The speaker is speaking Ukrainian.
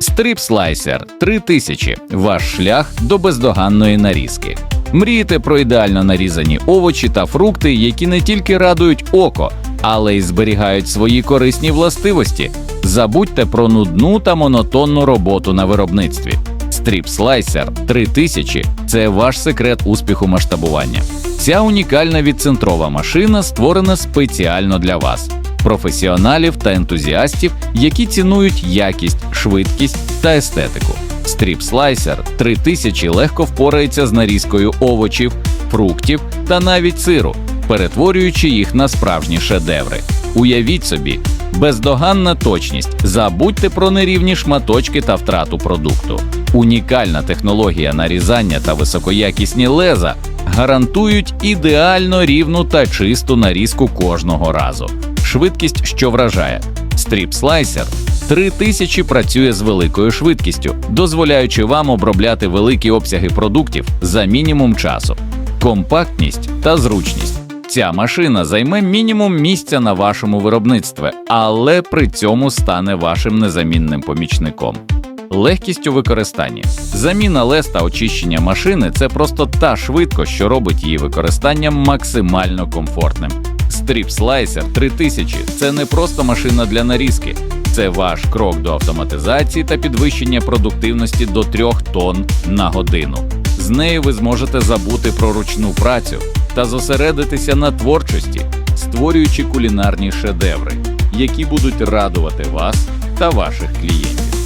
Slicer 3000 – ваш шлях до бездоганної нарізки. Мрієте про ідеально нарізані овочі та фрукти, які не тільки радують око, але й зберігають свої корисні властивості. Забудьте про нудну та монотонну роботу на виробництві. Slicer 3000 – це ваш секрет успіху масштабування. Ця унікальна відцентрова машина створена спеціально для вас, професіоналів та ентузіастів, які цінують якість, швидкість та естетику. Slicer 3000 легко впорається з нарізкою овочів, фруктів та навіть сиру, перетворюючи їх на справжні шедеври. Уявіть собі, бездоганна точність, забудьте про нерівні шматочки та втрату продукту. Унікальна технологія нарізання та високоякісні леза гарантують ідеально рівну та чисту нарізку кожного разу. Швидкість, що вражає. Strip Slicer 3000 працює з великою швидкістю, дозволяючи вам обробляти великі обсяги продуктів за мінімум часу, компактність та зручність. Ця машина займе мінімум місця на вашому виробництві, але при цьому стане вашим незамінним помічником. Легкість у використанні. Заміна лез та очищення машини це просто та швидкость, що робить її використання максимально комфортним. Strip Slicer 3000 – це не просто машина для нарізки, це ваш крок до автоматизації та підвищення продуктивності до 3 тонн на годину. З нею ви зможете забути про ручну працю та зосередитися на творчості, створюючи кулінарні шедеври, які будуть радувати вас та ваших клієнтів.